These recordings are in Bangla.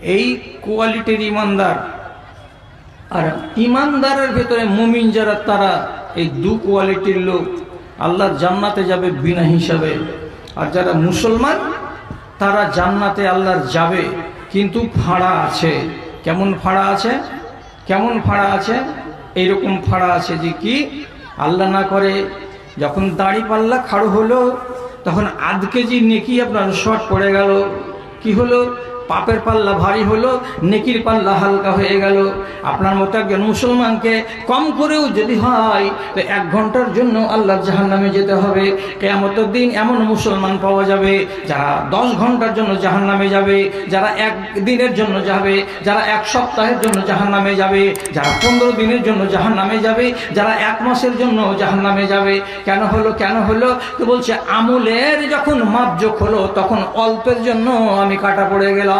এই কোয়ালিটির ইমানদার। আর ইমানদারের ভেতরে মুমিন যারা, তারা এই দু কোয়ালিটির লোক। আল্লাহ জান্নাতে যাবে বিনা হিসাবে। আর যারা মুসলমান, তারা জান্নাতে আল্লাহর যাবে। কিন্তু ফাড়া আছে। কেমন ফাড়া আছে? কেমন ফাড়া আছে? এইরকম ফাড়া আছে যে কি আল্লাহ না করে। যখন দাড়ি পাল্লা খাড়ো হলো, তখন আধ কেজি নেকি আপনার শর্ট পড়ে গেল। কি হলো? পাপের পাল্লা ভারী হলো, নেকির পাল্লা হালকা হয়ে গেল। আপনার মতো একজন মুসলমানকে কম করেও যদি হয়, তো এক ঘণ্টার জন্য আল্লাহর জাহান নামে যেতে হবে। কেয়ামতের দিন এমন মুসলমান পাওয়া যাবে, যারা দশ ঘণ্টার জন্য জাহান নামে যাবে, যারা এক দিনের জন্য যাবে, যারা এক সপ্তাহের জন্য জাহান নামে যাবে, যারা পনেরো দিনের জন্য জাহান নামে যাবে, যারা এক মাসের জন্য জাহান নামে যাবে। কেন হলো কেন হলো? তো বলছে, আমলের যখন মাপজোক হলো, তখন অল্পের জন্য আমি কাটা পড়ে গেলাম।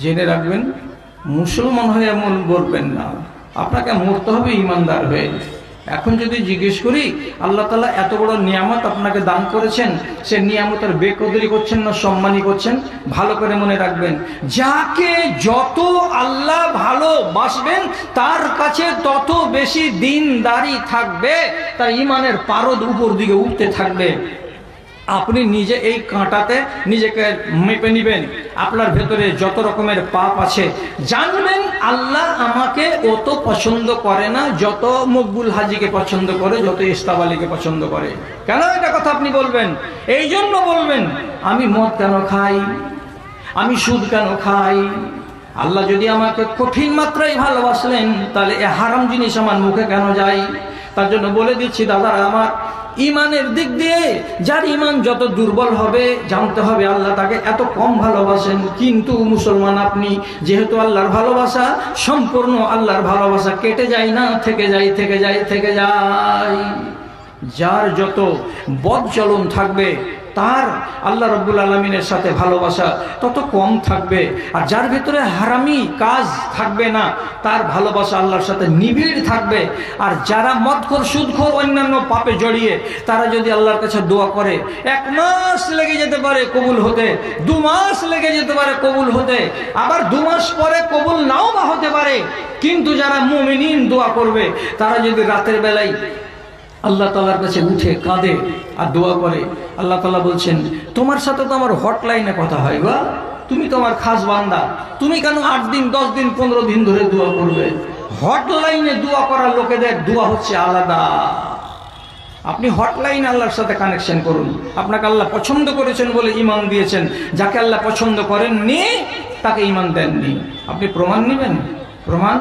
জেনে রাখবেন, মুসলমান হয়ে এমন বলবেন না। আপনাকে মরতে হবে ইমানদার হয়ে। এখন যদি জিজ্ঞেস করি, আল্লাহ তালা এত বড় নিয়ামত আপনাকে দান করেছেন, সে নিয়ামতের বেকদরি করছেন না সম্মানই করছেন, ভালো করে মনে রাখবেন। যাকে যত আল্লাহ ভালোবাসবেন, তার কাছে তত বেশি দিনদারি থাকবে, তার ইমানের পারদ উপর দিকে উঠতে থাকবে। আপনি নিজে এই কাঁটাতে নিজেকে মেপে নিবেন। আপনার ভেতরে যত রকমের পাপ আছে, জানবেন আল্লাহ আমাকে অত পছন্দ করে না, যত মকবুল হাজিকে পছন্দ করে, যত ইস্তাব আলীকে পছন্দ করে। কেন এটা কথা আপনি বলবেন? এই জন্য বলবেন, আমি মদ কেন খাই? আমি সুদ কেন খাই? আল্লাহ যদি আমাকে কঠিন মাত্রায় ভালোবাসলেন, তাহলে এ হারাম জিনিস আমার মুখে কেন যায়? তার জন্য বলে দিচ্ছি দাদা আমার ইমানের দিক দিয়ে যার ইমান যত দুর্বল হবে, জানতে হবে আল্লাহ তাকে এত কম ভালোবাসেন। কিন্তু মুসলমান আপনি, যেহেতু আল্লাহর ভালোবাসা, সম্পূর্ণ আল্লাহর ভালোবাসা কেটে যায় না, থেকে যাই থেকে যাই থেকে যায়। যার যত বদ চলন থাকবে তার আল্লাহ রব্বুল আলমিনের সাথে ভালোবাসা তত কম থাকবে। আর যার ভেতরে হারামি কাজ থাকবে না, তার ভালোবাসা আল্লাহর সাথে নিবিড় থাকবে। আর যারা মদখোর, সুদখোর, অন্যান্য পাপে জড়িয়ে, তারা যদি আল্লাহর কাছে দোয়া করে, এক মাস লেগে যেতে পারে কবুল হতে, দু মাস লেগে যেতে পারে কবুল হতে, আবার দু মাস পরে কবুল নাও বা হতে পারে। কিন্তু যারা মুমিনিন দোয়া করবে, তারা যদি রাতের বেলায় আল্লাহ তালার কাছে উঠে কাঁদে আর দোয়া করে। আল্লাহ তালা বলছেন, তোমার সাথে তো আমার হটলাইনে কথা হয় গা। তুমি তোমার খাস বান্দা। তুমি কেন আট দিন, দশ দিন, পনেরো দিন ধরে দোয়া করবে? হটলাইনে দোয়া করা লোকেদের দোয়া হচ্ছে আলাদা। আপনি হটলাইন আল্লাহর সাথে কানেকশন করুন। আপনাকে আল্লাহ পছন্দ করেছেন বলে ইমান দিয়েছেন। যাকে আল্লাহ পছন্দ করেননি, তাকে ইমান দেননি। আপনি প্রমাণ নেবেন? প্রমাণ?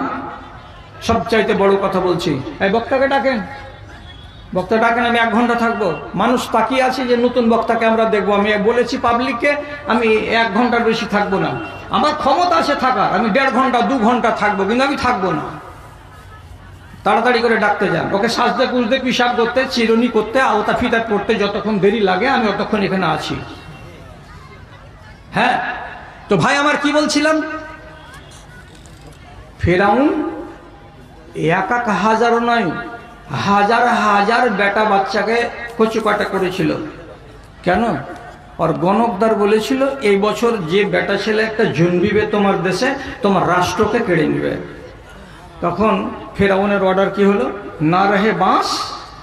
সবচাইতে বড় কথা বলছি। এই বক্তাকে ডাকেন। বক্তা ডাকেন, আমি এক ঘণ্টা থাকব। মানুষ তাকিয়ে আছে যে নতুন বক্তাকে আমরা দেখব। আমি বলেছি পাবলিককে, আমি এক ঘণ্টার বেশি থাকব না। আমার ক্ষমতা আছে থাকার, আমি দেড় ঘণ্টা, দু ঘণ্টা থাকব, কিন্তু আমি থাকব না। তাড়াতাড়ি করে ডাকতে যান। ওকে সাজতে কুজতে পিসাব করতে, চিরুনি করতে, আওতা ফিতাত করতে যতক্ষণ দেরি লাগে, আমি অতক্ষণ এখানে আছি। হ্যাঁ? তো ভাই, আমার কি বলছিলাম? ফেরাউন একা হাজারও নয় হাজার হাজার বেটা বাচ্চাকে কচুকাটা করেছিল। কেন? আর গণকদার বলেছিল, এই বছর যে বেটা ছেলে একটা জন্মিবে তোমার দেশে, তোমার রাষ্ট্রকে কেড়ে নেবে। তখন ফেরাউনের অর্ডার কি হলো? না রহে বাঁশ,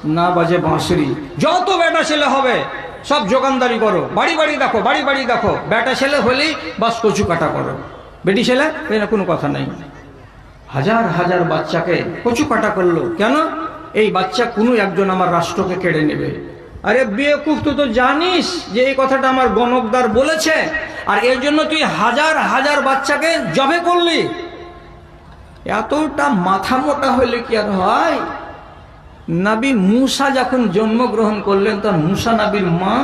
না বাজে বাঁশরি। যত বেটা ছেলে হবে, সব যোগানদারি করো। বাড়ি বাড়ি দেখো, বাড়ি বাড়ি দেখো। বেটা ছেলে হলেই বাস কচু কাটা করো। বেটি ছেলে না কোনো কথা নাই। হাজার হাজার বাচ্চাকে কচু কাটা করল। কেন? এই বাচ্চা কোনো একজন আমার রাষ্ট্রকে কেড়ে নেবে। আরে বেকুফ, তুই তো জানিস যে এই কথাটা আমার গণকদার বলেছে, আর এর জন্য তুই হাজার হাজার বাচ্চাকে জবে করলি। এতটা মাথা মোটা হইলে কি আর হয়? নাবি মুসা যখন জন্মগ্রহণ করলেন তখন মুসা নাবির মা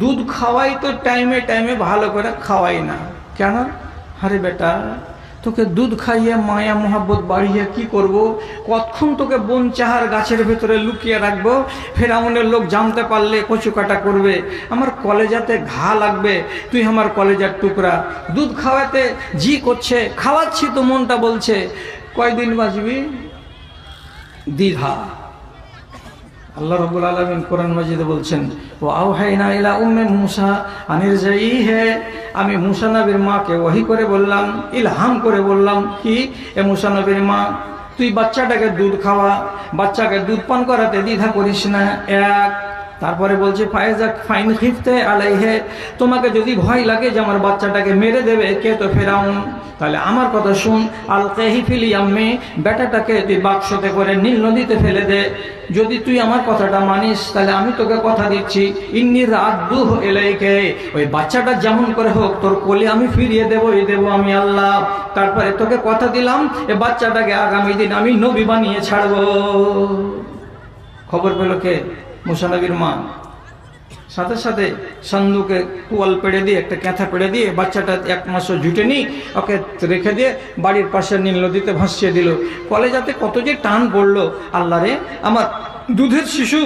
দুধ খাওয়াই তো টাইমে টাইমে ভালো করে খাওয়াই না। কেন? আরে বেটা তোকে দুধ খাইয়ে, মায়া, মোহাব্বত বাড়িয়ে কি করব? কতক্ষণ তোকে বন চাহার গাছের ভেতরে লুকিয়ে রাখব? ফেরাউনের লোক জানতে পারলে কচু কাটা করবে। আমার কলেজাতে ঘা লাগবে। তুই আমার কলেজার টুকরা। দুধ খাওয়াতে জি করছে, খাওয়াচ্ছি তো মনটা বলছে। কয়দিন বাঁচবি? দ্বিধা আল্লাহ রবুল আলমিন কোরআন মাজিদে বলছেন ও আউহাইনা ইলা উম্মে মুসা আনির যাই হে আমি মুসানবীর মাকে ওহি করে বললাম, ইলহাম করে বললাম, কি? এ মুসানবীর মা, তুই বাচ্চাটাকে দুধ খাওয়া, বাচ্চাকে দুধ পান করাতে দ্বিধা করিস না। এক তারপরে বলছে ফায়েজা ফাইন খিফতে আলাইহে, তোমাকে যদি ভয় লাগে যে আমার বাচ্চাটাকে মেরে দেবে, কে তো ফেরাউন? তাহলে আমার কথা শুন, আল কেহিফিলি আম্মি বেটাটাকে তুই বাক্সতে করে নীল নদীতে ফেলে দে। যদি তুই আমার কথাটা মানিস, তাহলে আমি তোকে কথা দিচ্ছি। ইন্নি রাত দুহ এলাইকে ওই বাচ্চাটা যেমন করে হোক, তোর কোলে আমি ফিরিয়ে দেবো, এই দেবো আমি আল্লাহ। তারপরে তোকে কথা দিলাম, এ বাচ্চাটাকে আগামী দিন আমি নবী বানিয়ে ছাড়বো। খবর পেল কে? মুসানবীর মা। সাথে সাথে সান্দুকে কুয়াল পেড়ে দিয়ে, একটা ক্যাথা পেড়ে দিয়ে বাচ্চাটা এক মাসও জুটে নি ওকে রেখে দিয়ে বাড়ির পাশে নীল নদীতে ভাসিয়ে দিল। কলেজাতে কত যে টান পড়ল, আল্লাহ রে, আমার দুধের শিশু।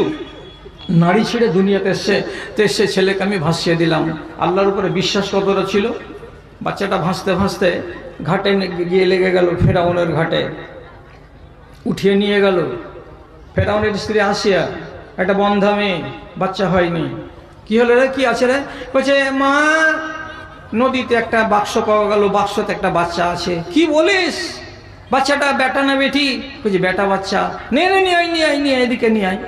নাড়ি ছিঁড়ে দুনিয়াতে এসছে তো এসে ছেলেকে আমি ভাসিয়ে দিলাম। আল্লাহর উপরে বিশ্বাস কতটা ছিল? বাচ্চাটা ভাসতে ভাসতে ঘাটে গিয়ে লেগে গেল ফেরাউনের ঘাটে। উঠিয়ে নিয়ে গেল। ফেরাউনের স্ত্রী আসিয়া একটা বন্ধা মেয়ে বাচ্চা হয়নি। কি হলো রে? কি আছে রে? বলছে, মা, নদীতে একটা বাক্স পাওয়া গেল, বাক্সতে একটা বাচ্চা আছে। কি বলিস? বাচ্চাটা বেটা না বেটি? বলছি বেটা বাচ্চা। নে নিয়ে আয় নিয়ে আয় নিয়ে এদিকে নিয়ে আয়।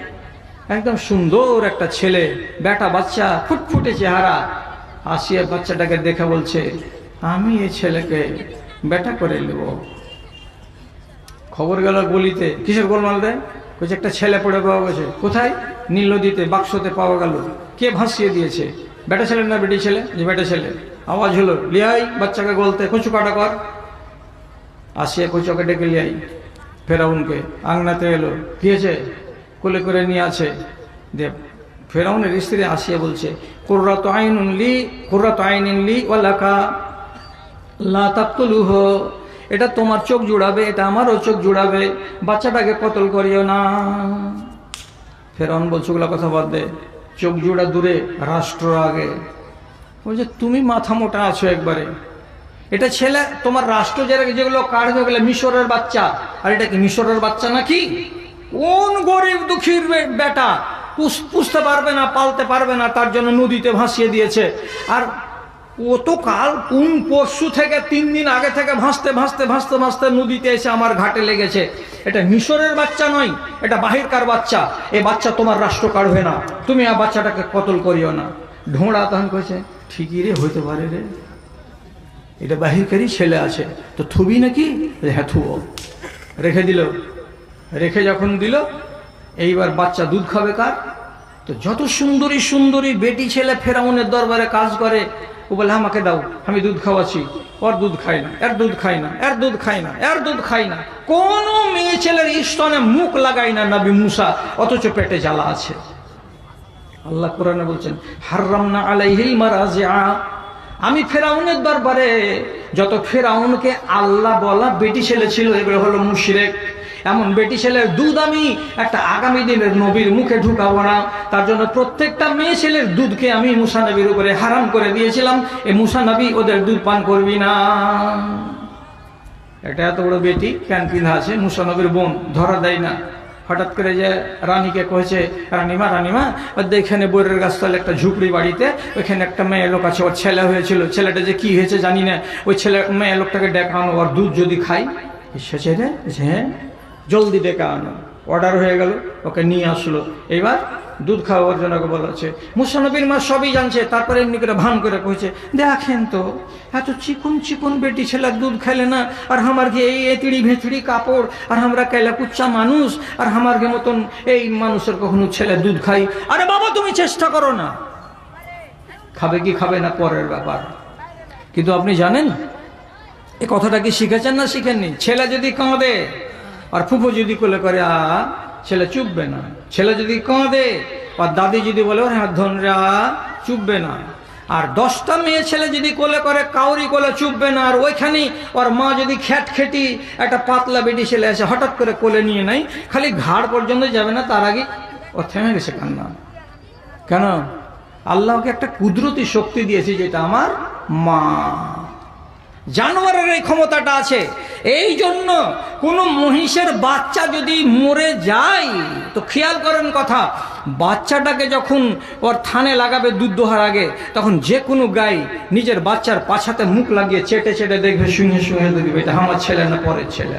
একদম সুন্দর একটা ছেলে বেটা বাচ্চা, ফুটফুটে চেহারা। আসিয়া বাচ্চাটাকে দেখে বলছে, আমি এই ছেলেকে বেটা করে নেব। খবর গেল গলিতে। কিসের গোলমাল দেয় বলছে একটা ছেলে পড়ে পাওয়া গেছে। কোথায়? নীল নদীতে, বাক্সতে পাওয়া গেল। কে ভাসিয়ে দিয়েছে? বেটা ছেলে না বেটি ছেলে? যে বেটা ছেলে। আওয়াজ হলো, লিয়াই, বাচ্চাকে গলতে, কচু কাটা কর। আসিয়া কচুকে ডেকে লিয়াই, ফেরাউনকে। আংনাতে এলো, কি হয়েছে? কোলে করে নিয়ে আছে। দেব, ফেরাউনের স্ত্রী আসিয়া বলছে, কুর্রাত আইন লি, কুর্রাত আইন লি ওয়ালাকা লা তাকতুলুহ। এটা তোমার চোখ জুড়াবে, এটা আমারও চোখ জুড়াবে, বাচ্চাটাকে কতল করিও না। ফেরাউন বলছে, ওগুলো কথা বাদ দে, চোখ জুড়া দূরে, রাষ্ট্র আগে। বলছে, তুমি মাথা মোটা আছো একবারে। এটা ছেলে, তোমার রাষ্ট্র যারা যেগুলো কার হয়ে গেলে মিশরের বাচ্চা, আর এটা কি মিশরের বাচ্চা নাকি? কোন গরিব দুঃখীর বেটা, পুষ- পুষতে পারবে না, পালতে পারবে না, তার জন্য নদীতে ভাসিয়ে দিয়েছে। আর কাল কোন পরশু থেকে তিন দিন আগে থেকে ভাসতে ভাসতে ভাসতে ভাসতে নদীতে এসে আমার ঘাটে লেগেছে? এটা মিশরের বাচ্চা নয়, এটা বাহিরকার বাচ্চা। এ বাচ্চা তোমার রাষ্ট্র কাড়বে না। তুমি আর বাচ্চাটাকে কতল করিও না। ঢোঁড়া তখন কয়েছে ঠিকই রে, হইতে পারে রে। এটা বাহিরকারই ছেলে আছে। তো থুবি নাকি? হ্যাঁ থুবো। রেখে দিল। রেখে যখন দিল, এইবার বাচ্চা দুধ খাবে কার? তো যত সুন্দরী সুন্দরী বেটি ছেলে ফেরাউনের দরবারে কাজ করে ও বলে, আমাকে দাও, আমি দুধ খাওয়াচ্ছি। ওর দুধ খাই না, এর দুধ খাই না, এর দুধ খাই না, এর দুধ খাই না। কোনো মেয়ে ছেলের স্তনে মুখ লাগাই না নবী মুসা, অথচ পেটে জ্বালা আছে। আল্লাহ কোরআনে বলছেন, হাররামনা আলাইহিল মারাজিআ। আমি ফেরাউনের দরবারে, যত ফেরাউনকে আল্লাহ বলা বেটি ছেলে ছিল, এগুলো হলো মুশরিক। এমন বেটি ছেলের দুধ আমি একটা আগামী দিনের নবীর মুখে ঢুকাবো না। তার জন্য প্রত্যেকটা মেয়ে ছেলের দুধকে আমি মুসা নবীর উপরে হারাম করে দিয়েছিলাম। এ মুসা নবী ওদের দুধ পান করবি না। একটা এত বড় বেটি প্যান পিন্ধা আছে? মুসানবীর বোন ধরা দেয় না। হঠাৎ করে যে রানীকে কয়েছে রানীমা রানীমা এখানে বইয়ের গাছতলে একটা ঝুপড়ি বাড়িতে ওইখানে একটা মেয়ে লোক আছে ওর ছেলে হয়েছিল। ছেলেটা যে কি হয়েছে জানি না। ওই ছেলে মেয়ে লোকটাকে ডেকে আনো ওর দুধ যদি খাই। সে বলছে, হ্যাঁ জলদি ডেকে আনো। অর্ডার হয়ে গেল, ওকে নিয়ে আসলো। এবার দুধ খাওয়ার জন্য ওকে বলা হচ্ছে মুসানবীর মা সবই জানছে, তারপরে এমনি করে ভান করে কইছে, দেখেন তো, এত চিকুন চিকুন বেটি ছেলের দুধ খেলে না, আর আমার গে এই এতিড়ি ভেতড়ি কাপড়, আর আমরা কেলা কুচ্চা মানুষ, আর আমার গে মতন এই মানুষের কখনো ছেলে দুধ খাই। আরে বাবা, তুমি চেষ্টা করো না। খাবে কি খাবে না, পরের ব্যাপার। কিন্তু আপনি জানেন, এ কথাটা কি শিখেছেন না শিখেননি? ছেলে যদি কাঁদে আর ফুফু যদি কোলে করে, আ, ছেলে চুপবে না। ছেলে যদি কাঁদে, আর দাদি যদি বলে, ওর হাত ধনরা চুপবে না। আর দশটা মেয়ে ছেলে যদি কোলে করে, কাউরি কোলে চুপবে না। আর ওইখানেই ওর মা যদি খ্যাট খেটি একটা পাতলা বেটি ছেলে আছে হঠাৎ করে কোলে নিয়ে নাই খালি ঘাড় পর্যন্ত যাবে না, তার আগে ও থেমে গেছে কান্না। কেন? আল্লাহকে একটা কুদরতি শক্তি দিয়েছে, যেটা আমার মা। জানোয়ারের এই ক্ষমতাটা আছে। এই জন্য কোনো মহিষের বাচ্চা যদি মরে যায়, তো খেয়াল করেন কথা, বাচ্চাটাকে যখন ওর থানে লাগাবে দুধ দোহার আগে, তখন যে কোনো গাই নিজের বাচ্চার পাছাতে মুখ লাগিয়ে চেটে চেটে দেখবে শুঙে শুঙে দেখবে, এটা আমার ছেলে না পরের ছেলে।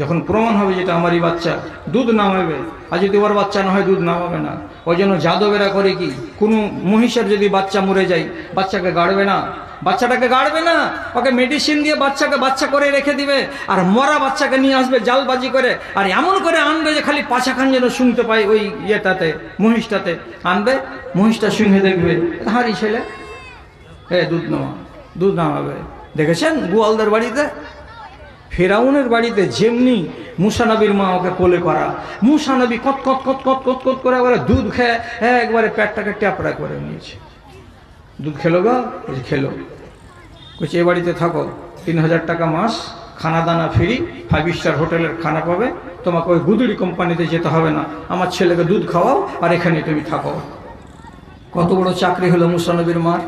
যখন প্রমাণ হবে যেটা আমারই বাচ্চা, দুধ নামাবে। আর যদি ওর বাচ্চা না হয়, দুধ নামাবে না। ওই জন্য যাদবেরা করে কি, কোনো মহিষের যদি বাচ্চা মরে যায়, বাচ্চাকে গাড়বে না। বাচ্চাটাকে গাড়বে না, ওকে মেডিসিন দিয়ে বাচ্চাকে বাচ্চা করে রেখে দিবে, আর মরা বাচ্চাকে নিয়ে আসবে জালবাজি করে, আর এমন করে আনবে যে খালি পাছাখান যেন শুনতে পাই ওই ইয়েটাতে, মহিষটাতে। আনবে, মহিষটা শুনে দেখবে হারি ছেলে। এ, দুধ নামা দুধ নামাবে দেখেছেন গোয়ালদার বাড়িতে? ফেরাউনের বাড়িতে যেমনি মুসানবীর মা ওকে কোলে করা মুসানবী কত কত কত কত কত করে একবারে দুধ খেয়ে, একবারে পেটটাকে ট্যাপড়া করে নিয়েছে। দুধ খেলো গা খেলো। বলছে, এ বাড়িতে থাকো, তিন হাজার টাকা মাস, খানা দানা ফ্রি ফাইভ স্টার হোটেলের খানা পাবে, তোমাকে ওই গুদুরি কোম্পানিতে যেতে হবে না। আমার ছেলেকে দুধ খাওয়াও আর এখানে তুমি থাকো। কত বড় চাকরি হলো মুসানবীর মার।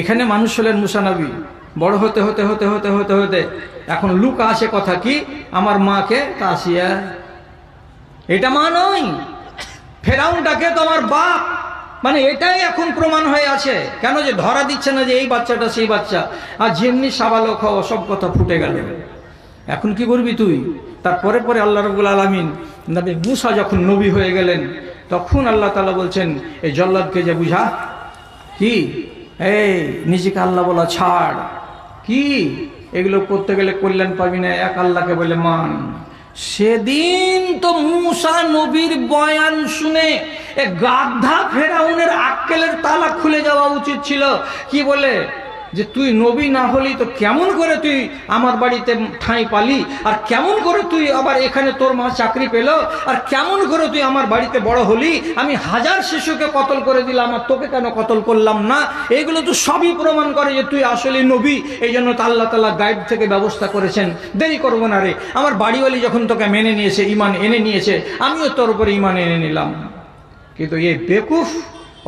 এখানে মানুষ হলেন মুসানবী। বড় হতে হতে হতে হতে হতে হতে। এখন লুক আসে কথা কি? আমার মাকে তাসিয়া এটা মা নয়, ফেরাউনটাকে তোমার বাপ মানে এটাই এখন প্রমাণ হয়ে আছে। কেন যে ধরা দিচ্ছে না যে এই বাচ্চাটা, সেই বাচ্চা? আর যেমনি সাবালক হওয়া সব কথা ফুটে গেল। এখন কি করবি তুই? তারপরে পরে আল্লাহ রবুল আলমিন নবী মুসা যখন নবী হয়ে গেলেন, তখন আল্লাহ তালা বলছেন, এই জল্লাদকে যে বুঝা? কি? এই, নিজেকে আল্লাহ বলা ছাড়। কি? এগুলো করতে গেলে কল্যাণ পাবি না, এক আল্লাহকে বলে মান। সেদিন তো মুসা নবীর বয়ান শুনে গাধা ফেরাউনের আক্কেলের তালা খুলে যাওয়া উচিত ছিল। কি বলে? যে তুই নবী না হলি তো কেমন করে তুই আমার বাড়িতে ঠাঁই পালি? আর কেমন করে তুই আবার এখানে তোর মা চাকরি পেল? আর কেমন করে তুই আমার বাড়িতে বড় হলি? আমি হাজার শিশুকে কতল করে দিলাম আর তোকে কেন কতল করলাম না? এগুলো তো সবই প্রমাণ করে যে তুই আসলে নবী। এই জন্য তো আল্লাহ তালা গাইড থেকে ব্যবস্থা করেছেন। দেরি করব না রে। আমার বাড়িওয়ালি যখন তোকে মেনে নিয়েছে ইমান এনে নিয়েছে, আমিও তোর উপরে ইমান এনে নিলাম। কিন্তু এই বেকুফ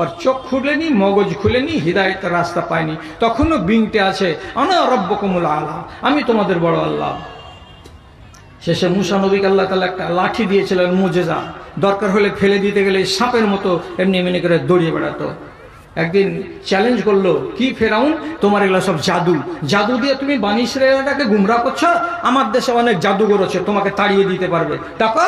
ওর চোখ খুলেনি মগজ খুলেনি হৃদায়তের রাস্তা পায়নি তখনও বিংটে আছে, আনা রব্য রব্বকমুল আল্লাহ আমি তোমাদের বড় আল্লাহ। শেষে মুসা নবীকে আল্লাহ তালা একটা লাঠি দিয়েছিলেন, মুজেজা। দরকার হলে ফেলে দিতে গেলে সাপের মতো এমনি এমনি করে দৌড়িয়ে বেড়াতো। একদিন চ্যালেঞ্জ করল, কি ফেরাউন? তোমার এগুলো সব জাদু। জাদু দিয়ে তুমি বানি ইসরায়েলটাকে গুমরা করছ? আমার দেশে অনেক জাদুঘর আছে, তোমাকে তাড়িয়ে দিতে পারবে। দেখো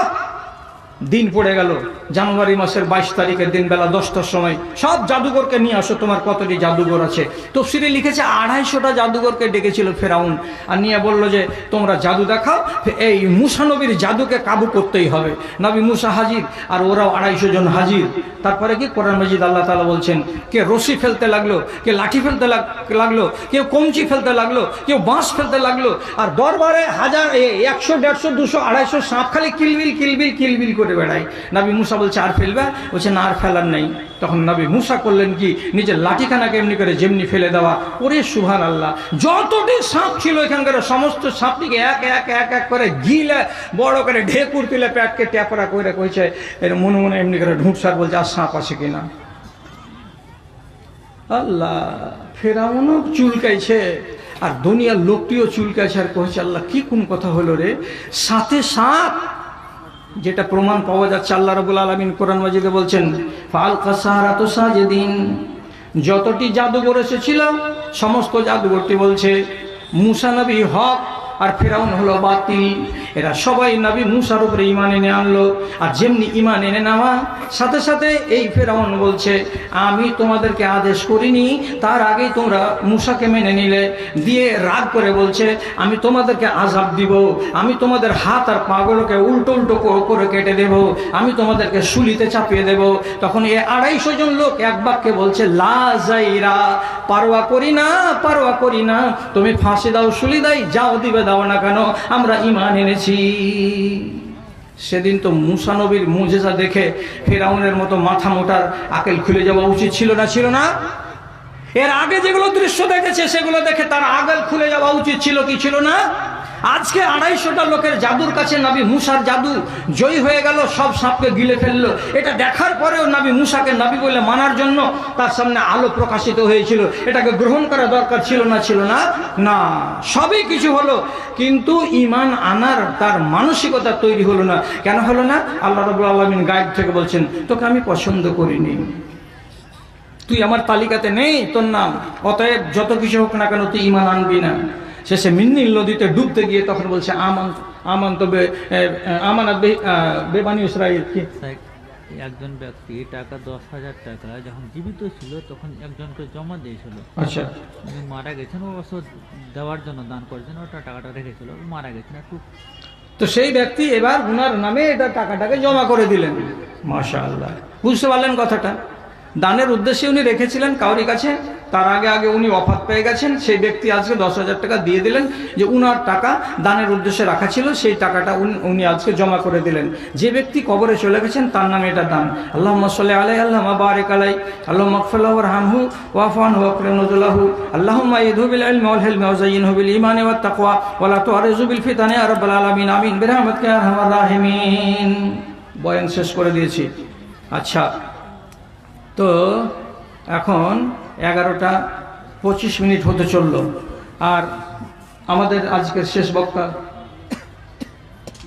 দিন পড়ে গেল। জানুয়ারি মাসের বাইশ তারিখের দিন বেলা দশটার সময় সব জাদুঘরকে নিয়ে আসো, তোমার কতটি জাদুঘর আছে। তফসিরে লিখেছে, আড়াইশোটা জাদুঘরকে ডেকেছিল ফেরাউন। আর নিয়ে বলল যে, তোমরা জাদু দেখাও, এই মুসা নবীর জাদুকে কাবু করতেই হবে। নবী মুসা হাজির, আর ওরাও আড়াইশো জন হাজির। তারপরে কি কোরআন মজিদ আল্লাহ তালা বলছেন, কে রশি ফেলতে লাগল, কে লাঠি ফেলতে লাগ- লাগল, কেউ কমচি ফেলতে লাগল, কেউ বাঁশ ফেলতে লাগল, আর দরবারে হাজার একশো, দেড়শো, দুশো, আড়াইশো সাপ খালি কিলবিল কিলবিল কিলবিল করে বেড়ায়। নাবি মুসা বলছে, আর ফেলবে? বলছে, না, আর ফেলার নেই। তখন নাবি মুসা করলেন কি? নিজের লাঠিখানাকে এমনি করে যেমনি ফেলে দেওয়া। ওরে সুহান আল্লাহ যতটি সাপ ছিল এখানকার, সমস্ত সাপটিকে এক এক এক এক করে গিলে, বড় করে ঢেকুর তুলে প্যাটকে ট্যাপরা করে কইছে। এর মনে মনে এমনি করে ঢুকসার বলছে, আর সাপ আছে কিনা? আল্লাহ, ফেরাউনও চুলকাইছে, আর দুনিয়ার লোকটিও চুলকাইছে। আর কয়েছে আল্লাহ, কি কোন কথা হলো রে? সাথে সাথ যেটা প্রমাণ পাওয়া যাচ্ছে আল্লাহ রবুল আলমিন কোরআন মাজিদে বলছেন, ফাল কাসারা তো যতটি জাদুঘর এসেছিল, সমস্ত জাদুঘরটি বলছে মুসানবী হক আর ফেরাউন হলো বাতিল। এরা সবাই নাবি মুসার উপরে ইমান এনে আনলো, আর যেমনি ইমান এনে নেওয়া, সাথে সাথে এই ফেরাউন বলছে, আমি তোমাদেরকে আদেশ করিনি, তার আগেই তোমরা মুসাকে মেনে নিলে। দিয়ে রাগ করে বলছে, আমি তোমাদেরকে আজাব দিব, আমি তোমাদের হাত আর পাগুলোকে উল্টো উল্টো করে কেটে দেব, আমি তোমাদেরকে শুলিতে চাপিয়ে দেব। তখন এ আড়াইশো জন লোক এক বাক্যে বলছে, লা যাইরা, পারোয়া করি না, পারোয়া করি না, তুমি ফাঁসি দাও শুলি দাই যাও দিবে দাও না কেন, আমরা ইমান এনেছি। সেদিন তো মুসানবীর মুজেজা দেখে ফেরাউনের মতো মাথা মোটার আকেল খুলে যাওয়া উচিত ছিল না ছিল না? এর আগে যেগুলো দৃশ্য দেখেছে, সেগুলো দেখে তার আগেল খুলে যাওয়া উচিত ছিল কি ছিল না? আজকে আড়াইশোটা লোকের জাদুর কাছে নাবি মুসার জাদু জয়ী হয়ে গেল, সব সাপকে গিলে ফেলল। এটা দেখার পরেও নাবি মুসাকে নাবি বলে মানার জন্য তার সামনে আলো প্রকাশিত হয়েছিল। এটাকে গ্রহণ করা দরকার ছিল না ছিল না? না, সবই কিছু হলো, কিন্তু ইমান আনার তার মানসিকতা তৈরি হলো না। কেন হলো না? আল্লাহ রবুল আলমিন গাইড থেকে বলছেন, তোকে আমি পছন্দ করিনি। তুই আমার তালিকাতে নেই তোর নাম। অতএব যত কিছু হোক না কেন তুই ইমান আনবি না। শেষে মিন্নিল নদীতে ডুবতে গিয়ে তখন বলছে আমান আমান তো বে- এ, এ, আমানাত বেবানি ইসরাইল। কি? একজন ব্যক্তি টাকা দশ হাজার টাকা যখন জীবিত ছিল তখন একজনকে জমা দিয়েছিল। আচ্ছা। উনি মারা গেছেন অবশ্য দেওয়ার জন্য দান করেছেন ওটা টাকাটা রেখেছিল মারা গেছেন একটু। তো সেই ব্যক্তি এবার উনার নামে এটা টাকাটাকে জমা করে দিলেন। মাশা আল্লাহ বুঝতে পারলেন কথাটা? দানের উদ্দেশ্যে উনি রেখেছিলেন কাউরি কাছে। তার আগে আগে উনি অফাত পেয়ে গেছেন, সেই ব্যক্তি আজকে দশ হাজার টাকা দিয়ে দিলেন যে উনার টাকা দানের উদ্দেশ্যে রাখা ছিল, সেই টাকাটা উনি- আজকে জমা করে দিলেন। যে ব্যক্তি কবরে চলে গেছেন, তার নামে এটা দান। আল্লাহ মসলে আলাই আল্লাহ বারিক আলাই আল্লাহ মকফুল্লাহ রাহামহু ওয়াফান ওয়াকরিম নজুল্লাহু আল্লাহ মাইদহু বিল ইলমি ওয়াল হিলমি ওয়া যায়িনহু বিল ঈমানি ওয়াত তাকওয়া, ওয়া লা তুআরিজু বিল ফিতানি রাব্বাল আলামিন, আমিন, বিরহমাতিকা ইয়া আরহামার রাহিমিন। বয়ান শেষ করে দিয়েছি। আচ্ছা তো এখন এগারোটা পঁচিশ মিনিট হতে চলল। আর আমাদের আজকের শেষ বক্তা।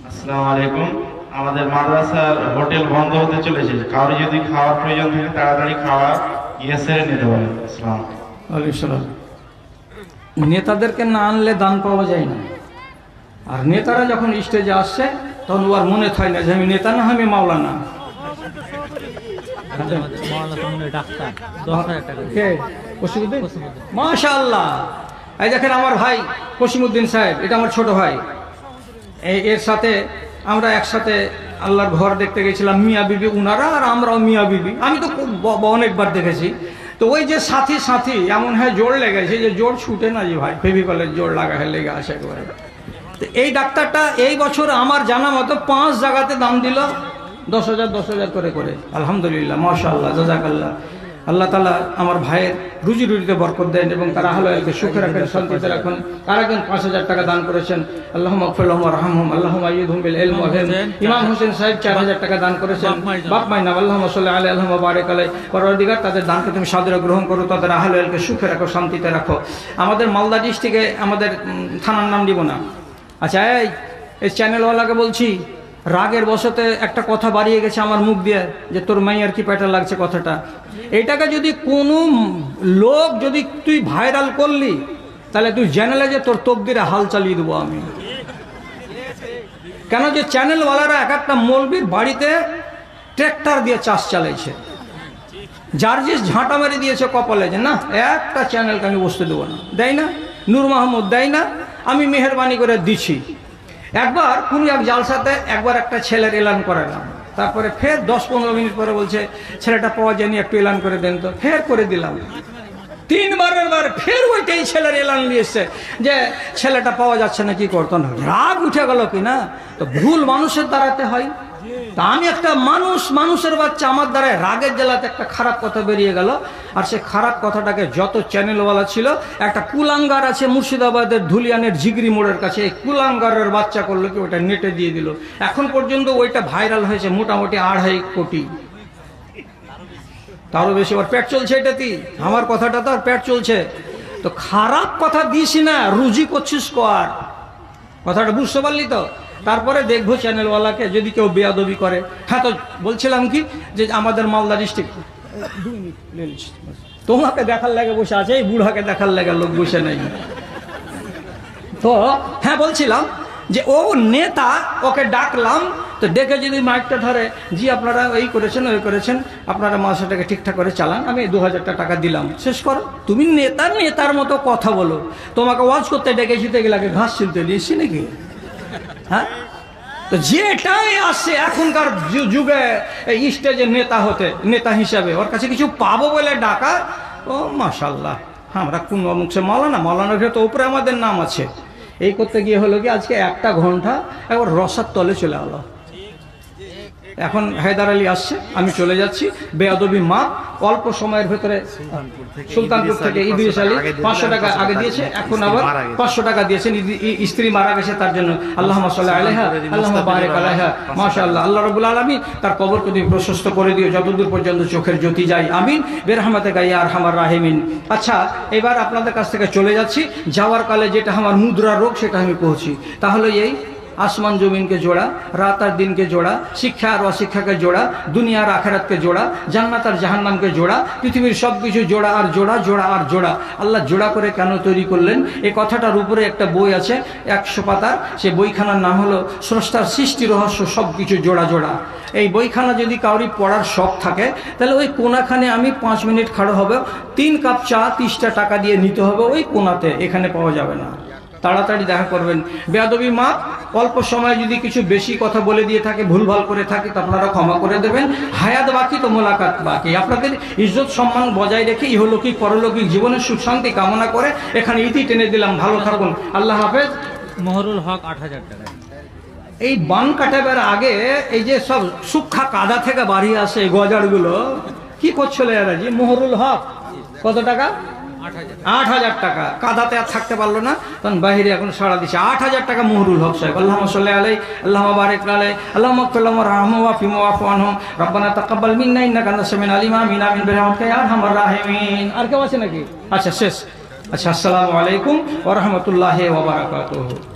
আসসালামু আলাইকুম। আমাদের মাদ্রাসার হোটেল বন্ধ হতে চলেছে। কারও যদি খাওয়ার প্রয়োজন থাকে তাড়াতাড়ি খাওয়া গিয়ে সেরে নিতে পারেন। আসসালাম নেতাদেরকে না আনলে দান পাওয়া যায় না। আর নেতারা যখন স্টেজে আসছে তখন ও আর মনে হয় না যে আমি নেতা না আমি মাওলানা একজন আমাদের মৌলানা সামনে ডাক্তার মাশাআল্লাহ, এই দেখেন আমার ভাই কসিমুদ্দিন সাহেব, এটা আমার ছোট ভাই। এর সাথে আমরা একসাথে আল্লাহর ঘর দেখতে গেছিলাম, মিয়া বিবি উনারা আর আমরাও মিয়া বিবি। আমি তো খুব অনেকবার দেখেছি। তো ওই যে সাথী সাথী, এমন হয় জোর লেগেছে যে জোর ছুটে না যে ভাই ফেভিকলের জোর লাগা হয়ে লেগে আসে একবারে। তো এই ডাক্তারটা এই বছর আমার জানা মতো পাঁচ জায়গাতে দাম দিল। দশ হাজার দশ হাজার করে করে। আলহামদুলিল্লাহ মাশাআল্লাহ জাজাকাল্লাহ। আল্লাহ তালা আমার ভাইয়ের রুজি রুজিতে বরকত দেন এবং তারা হালালকে সুখে রাখেন শান্তিতে রাখুন। তারা একজন পাঁচ হাজার টাকা দান করেছেন। আল্লাহ মকফুল্লাহ রহম আল্লাহ ইলম ওয়াল হিলম। হোসেন, ইমাম হোসেন সাহেব চার হাজার টাকা দান করেছেন। বাপ মায়ের মাই নাম আল্লাহ সাল্লাহ আলাই আল্লাহ বারেক আলাই পরবর্তীকার তাদের দানকে তুমি সাদরে গ্রহণ করো তাদের আহলকে সুখে রাখো শান্তিতে রাখো। আমাদের মালদা ডিস্ট্রিক্টে আমাদের থানার নাম দিব না। আচ্ছা এই এই চ্যানেলওয়ালাকে বলছি রাগের বসতে একটা কথা বাড়িয়ে গেছে আমার মুখ দিয়ে, যে তোর মাইয়ার কি প্যাটার লাগছে কথাটা। এটাকে যদি কোনো লোক যদি তুই ভাইরাল করলি, তাহলে তুই চ্যানেলে যে তোর তকদিরে হাল চালিয়ে দেবো আমি। কেন যে চ্যানেলওয়ালারা এক একটা মৌলবীর বাড়িতে ট্র্যাক্টর দিয়ে চাষ চালাইছে। যে ঝাঁটা মেরে দিয়েছে কপালে যে, না, একটা চ্যানেলকে আমি বসতে দেবো না। দেয় না? নূর মাহমুদ দেয় না? আমি মেহরবানি করে দিছি। একবার কোন এক জালসাতে একবার একটা ছেলের এলান করালাম। তারপরে ফের দশ পনেরো মিনিট পরে বলছে, ছেলেটা পাওয়া যায়নি, একটু এলান করে দেন তো। ফের করে দিলাম। তিনবারের বার ফের ওইটাই ছেলের এলান নিয়েছে যে, ছেলেটা পাওয়া যাচ্ছে না, কি করতো? না, রাগ উঠে গেল কি না? তো ভুল মানুষের দাঁড়াতে হয়। তা আমি একটা মানুষ, মানুষের বাচ্চা আমার দ্বারা রাগের জেলাতে একটা খারাপ কথা বেরিয়ে গেল। আর সে খারাপ কথাটাকে যত চ্যানেলওয়ালা ছিল, একটা কুলাঙ্গার আছে মুর্শিদাবাদের ধুলিয়ানের জিগরি মোড়ের কাছে, এই কুলাঙ্গারের বাচ্চা করল কি ওটা নেটে দিয়ে দিল। এখন পর্যন্ত ওইটা ভাইরাল হয়েছে মোটামুটি আড়াই কোটি। তারও বেশি, ওর পেট চলছে এটাতেই আমার কথাটা তো আর পেট চলছে। তো খারাপ কথা দিস না, রুজি করছিস কর কথাটা বুঝতে পারলি তো? তারপরে দেখব চ্যানেলওয়ালাকে যদি কেউ বেয়াদবি করে। হ্যাঁ তো বলছিলাম কি, যে আমাদের মালদা ডিস্ট্রিক্ট তোমাকে দেখার লাগে বসে আছে, এই বুড়াকে দেখার লাগে লোক বসে নাই। তো হ্যাঁ বলছিলাম যে ও নেতা, ওকে ডাকলাম। তো ডেকে যদি মাইকটা ধরে, জি, আপনারা এই করেছেন, ওই করেছেন, আপনারা মাসটাকে ঠিকঠাক করে চালান, আমি দু হাজারটা টাকা দিলাম। শেষ করো। তুমি নেতার নেতার মতো কথা বলো। তোমাকে ওয়াজ করতে ডেকেছি, তো এগুলাকে ঘাস ছিলতে দিয়েছি নাকি? হ্যাঁ? তো যেটাই আসছে এখনকার যুগে স্টেজে নেতা হতে, নেতা হিসাবে, ওর কাছে কিছু পাবো বলে ডাকা, ও মাসাল্লাহ আমরা কোন সে মালানা, মৌলানার তো ওপরে আমাদের নাম আছে। এই করতে গিয়ে হলো কি, আজকে একটা ঘণ্টা একবার রসার তলে চলে গেলো এখন হায়দার আলী আসছে আমি চলে যাচ্ছি। বেয়াদবি মা অল্প সময়ের ভেতরে সুলতানপুর থেকে ইদ্রিস আলী পাঁচশো টাকা আগে দিয়েছে এখন আবার পাঁচশো টাকা দিয়েছেন স্ত্রী মারা গেছে তার জন্য। আল্লাহ সাল্লাহ আলহা আল্লাহ বারেক আলাইহা। মাশা আল্লাহ আল্লাহ রবুল আলমী তার কবরকে তুমি প্রশস্ত করে দিও যতদূর পর্যন্ত চোখের জ্যোতি যায়। আমিন। বেরহামাতে গাই আর হামার রাহেমিন। আচ্ছা এবার আপনাদের কাছ থেকে চলে যাচ্ছি। যাওয়ার কালে যেটা আমার মুদ্রা রোগ সেটা আমি পৌঁছি। তাহলে এই আসমান জমিনকে জোড়া, রাত আর দিনকে জোড়া, শিক্ষা আর অশিক্ষাকে জোড়া দুনিয়ার আখেরাতকে জোড়া, জান্নাত আর জাহান্নামকে জোড়া, পৃথিবীর সব কিছু জোড়া আর জোড়া জোড়া আর জোড়া। আল্লাহ জোড়া করে কেন তৈরি করলেন? এই কথাটার উপরে একটা বই আছে, একশো পাতার। সে বইখানার নাম হলো স্রষ্টার সৃষ্টি রহস্য সব কিছু জোড়া জোড়া। এই বইখানা যদি কাউরি পড়ার শখ থাকে, তাহলে ওই কোনাখানে আমি পাঁচ মিনিট খাড়ো হবে, তিন কাপ চা তিরিশটা টাকা দিয়ে নিতে হবে, ওই কোনাতে এখানে পাওয়া যাবে না। তাড়াতাড়ি দেখা করবেন। বেয়াদবি মা অল্প সময় যদি কিছু বেশি কথা বলে দিয়ে থাকে ভুলভাল করে থাকে তো আপনারা ক্ষমা করে দেবেন। হায়াত বাকি তো মোলাকাত বাকি। আপনাদের ইজ্জত সম্মান বজায় রেখে ইহলৌকিক পরলৌকিক জীবনের সুখ শান্তি কামনা করে এখানে ইতি টেনে দিলাম। ভালো থাকুন। আল্লাহ হাফেজ। মহরুল হক আট হাজার টাকা। এই বান কাটাবার আগে এই যে সব সুক্ষা কাদা থেকে বাড়িয়ে আসে গজারগুলো কি করছিল এরা জি? মোহরুল হক। কত টাকা? আট হাজার টাকা। কাদাতে আর থাকতে পারল না। তখন বাহিরে এখন সারা দিচ্ছে আট হাজার টাকা মহরুল হক সাহেব। আল্লাহ সাল্লাহ আলাই আল্লাহ বারেক আলাই আল্লাহ মকল্লাম রাহম ওয়াফু আনহুম রব্বানা তাকাব্বাল মিন্না ইন্নাকা আনতাস সামিউল আলিম। আমিন আমিন বিরহমাতিকা ইয়া আরহামার রাহিমিন। আর কেউ আছে নাকি? আচ্ছা শেষ। আচ্ছা আসসালামু আলাইকুম ওয়া রাহমাতুল্লাহি ওয়া বারাকাতুহু।